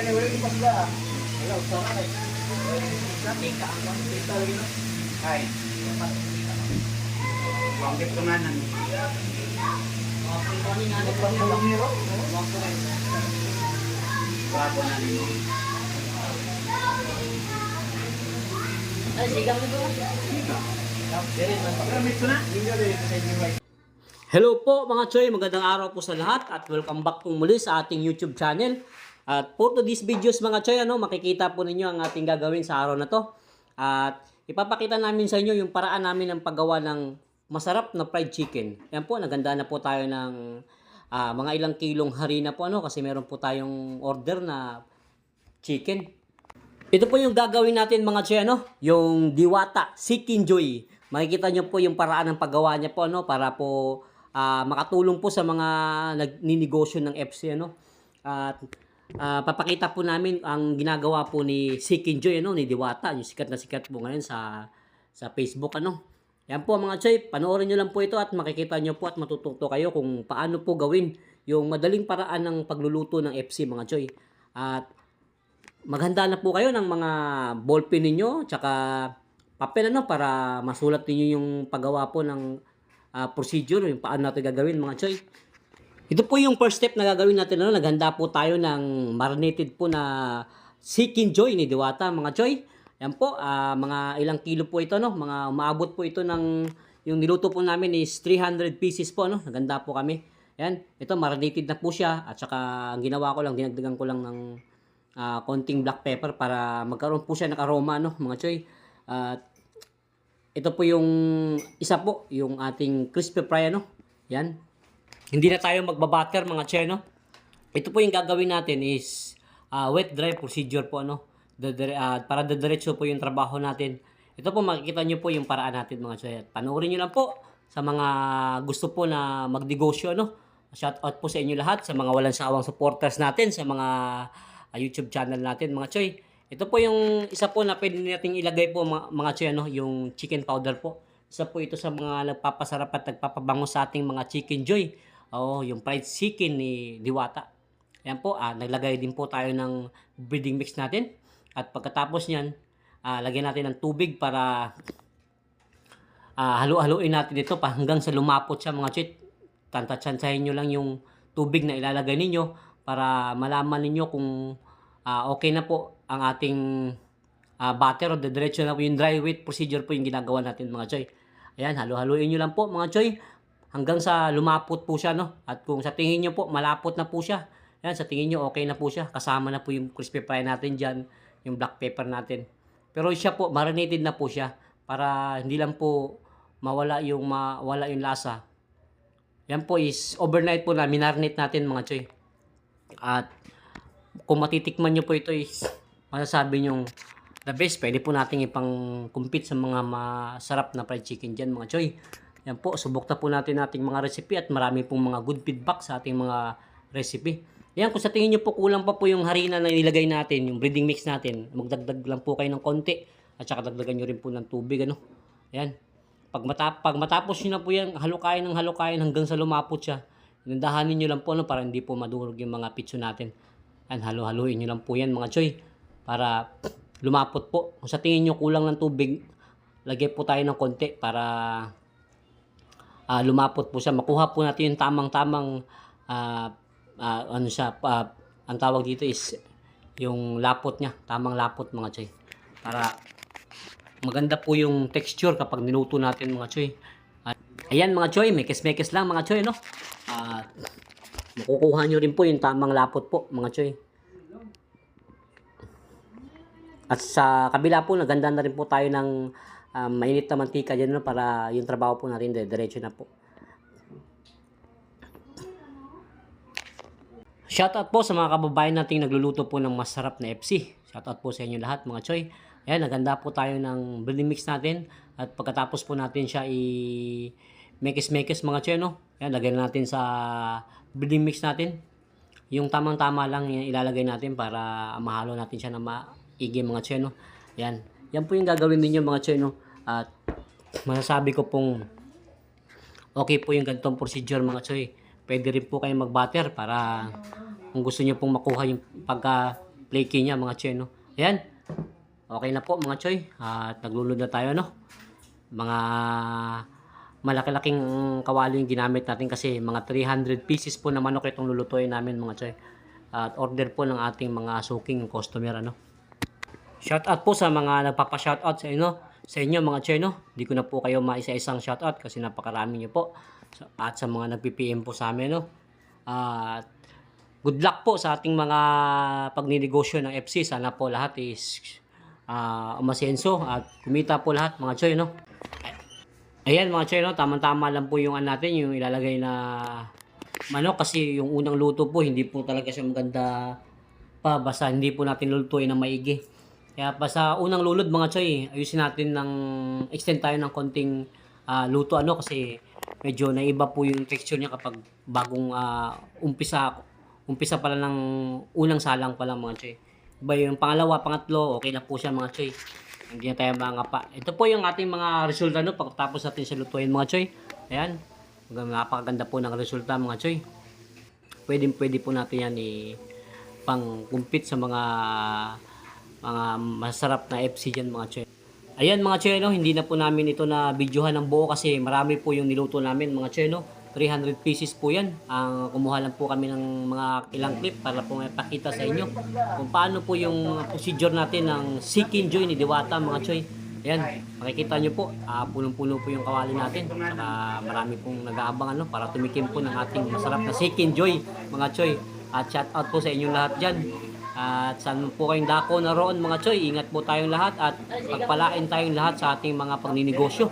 Kaya wala yung pasla. Wala, usara kay. Dati ka ang kita lagi no. Ay. Wang git ko nga nang. Na nimo. Ay, sigang nito. Gamit ko na. Hindi rin sa inyo right. Hello po mga Choy, magandang araw po sa lahat at welcome back po muli sa ating YouTube channel. At for today's videos mga Choy, ano, makikita po ninyo ang ating gagawin sa araw na to. At ipapakita namin sa inyo yung paraan namin ng paggawa ng masarap na fried chicken. Yan po, naganda na po tayo ng ah, mga ilang kilong harina po ano kasi meron po tayong order na chicken. Ito po yung gagawin natin mga Choy, ano? Yung diwata, Sikin Joy. Makikita nyo po yung paraan ng paggawa niya po, ano? Para po ah, makatulong po sa mga nagninegosyo ng FC, ano? At ah, papakita po namin ang ginagawa po ni Sikin Joy, ano? Ni Diwata, yung sikat na sikat po ngayon sa sa Facebook, ano? Yan po mga Choy, panoorin nyo lang po ito at makikita nyo po at matututo kayo kung paano po gawin yung madaling paraan ng pagluluto ng FC mga Choy. At maghanda na po kayo ng mga ballpen ninyo tsaka papel ano para masulat niyo yung paggawa po ng ah, procedure yung paano natin gagawin mga choy. Ito po yung first step na gagawin natin ano naghanda po tayo ng marinated po na Sikin Joy ni Diwata mga choy. Yan po ah, mga ilang kilo po ito no mga umaabot po ito ng yung niluto po namin is 300 pieces po no naganda po kami. Yan, ito marinated na po siya at saka ang ginawa ko lang dinagdagan ko lang ng ah, konting black pepper para magkaroon po siya ng aroma no mga choy. At ito po yung isa po, yung ating crispy fry ano. Yan. Hindi na tayo magbabatter mga choy no. Ito po yung gagawin natin is ah, wet dry procedure po ano. Dadire, ah, para dadiretso po yung trabaho natin. Ito po makikita nyo po yung paraan natin mga. At Panoorin nyo lang po sa mga gusto po na magnegosyo no. Shout out po sa inyo lahat sa mga walang sawang supporters natin sa mga ah, YouTube channel natin mga choy. Ito po yung isa po na pwede nating ilagay po mga, mga choy ano, yung chicken powder po. Isa po ito sa mga nagpapasarap at nagpapabango sa ating mga chicken joy. Oh, yung fried chicken ni Diwata. Yan po, ah, naglagay din po tayo ng breeding mix natin. At pagkatapos niyan, ah, lagyan natin ng tubig para ah, halu-haluin natin ito pa hanggang sa lumapot siya mga chit. Tantatsansahin nyo lang yung tubig na ilalagay ninyo para malaman ninyo kung ah, okay na po ang ating ah, batter o diretso na po yung dry weight procedure po yung ginagawa natin mga choy. Ayan, halu-haluin nyo lang po mga choy hanggang sa lumapot po siya no. At kung sa tingin nyo po malapot na po siya, ayan, sa tingin nyo okay na po siya. Kasama na po yung crispy fry natin dyan, yung black pepper natin. Pero siya po, marinated na po siya para hindi lang po mawala yung mawala yung lasa. Yan po is overnight po na minarinate natin mga choy. At kung matitikman nyo po ito is masasabi nyo the best. Pwede po natin ipang compete sa mga masarap na fried chicken dyan mga choy. Yan po, subok na po natin ating mga recipe at marami pong mga good feedback sa ating mga recipe. Yan, kung sa tingin nyo po kulang pa po yung harina na nilagay natin, yung breeding mix natin, magdagdag lang po kayo ng konti at saka dagdagan nyo rin po ng tubig, ano. Yan. Pag, matap pag matapos nyo na po yan, halukayin ng halukayin hanggang sa lumapot siya. Nandahanin nyo lang po no, para hindi po madurog yung mga pitso natin. Yan, halo-haluin nyo lang po yan mga choy. Para lumapot po. Kung sa tingin nyo kulang ng tubig, lagay po tayo ng konti para ah, lumapot po siya. Makuha po natin yung tamang-tamang ah, ah, ano siya, ah, ang tawag dito is yung lapot niya. Tamang lapot mga choy. Para maganda po yung texture kapag niluto natin mga choy. At, ayan mga choy, mekes-mekes lang mga choy, no? At makukuha nyo rin po yung tamang lapot po mga choy. At sa kabila po, naganda na rin po tayo ng um, mainit na mantika dyan no, para yung trabaho po natin diretso na po. Shoutout po sa mga kababayan nating nagluluto po ng masarap na FC. Shoutout po sa inyo lahat mga choy. Ayan, naganda po tayo ng breading mix natin. At pagkatapos po natin siya i mekis-mekis mga choy, no? Ayan, lagyan natin sa breading mix natin. Yung tamang-tama lang ilalagay natin para mahalo natin siya na maigi mga choy, no? Ayan. Yan po yung gagawin ninyo mga choy, no? At masasabi ko pong okay po yung ganitong procedure mga choy. Pwede rin po kayo mag-butter para kung gusto niyo pong makuha yung pagka flaky niya mga choy, no? Ayan. Okay na po mga choy. At naglulod na tayo, no? Mga malaki-laking kawali yung ginamit natin kasi mga 300 pieces po na manok itong lulutuin namin mga choy. At order po ng ating mga suking customer, ano? Shout out po sa mga nagpapa-shout out sa inyo, sa inyo mga choy, no? Hindi ko na po kayo maisa-isang shout out kasi napakarami niyo po. Sa- At sa mga nag-PPM po sa amin, no? At good luck po sa ating mga pagninegosyo ng FC. Sana po lahat is ah, umasenso at kumita po lahat mga choy, no? Ayan mga choy, no? Tama-tama lang po yung ano natin, yung ilalagay na manok kasi yung unang luto po, hindi po talaga siya maganda pa basta hindi po natin lulutuin ng maigi. Kaya pa sa unang lulod mga choy, ayusin natin ng extend tayo ng konting ah, luto ano kasi medyo naiba po yung texture niya kapag bagong ah, umpisa umpisa pala ng unang salang pa lang mga choy. Iba yung pangalawa, pangatlo, okay na po siya mga choy. Hindi na tayo mga pa. Ito po yung ating mga resulta no pagkatapos natin siya lutuin mga choy. Ayan. Napakaganda po ng resulta mga choy. Pwede pwede po natin yan i kumpit sa mga mga masarap na FC dyan mga choy. Ayan mga choy, no? hindi na po namin ito na videohan ng buo kasi marami po yung niluto namin mga choy. No? 300 pieces po yan. Ang kumuha lang po kami ng mga ilang clip para po mapakita sa inyo kung paano po yung procedure natin ng Sikin Joy ni Diwata mga choy. Ayan, makikita nyo po, ah, punong-puno po yung kawali natin. Saka marami pong nag-aabang ano, para tumikim po ng ating masarap na Sikin Joy mga choy. At shout out po sa inyong lahat dyan. At saan po kayong dako na roon mga choy, ingat po tayong lahat at pagpalain tayong lahat sa ating mga pagninegosyo.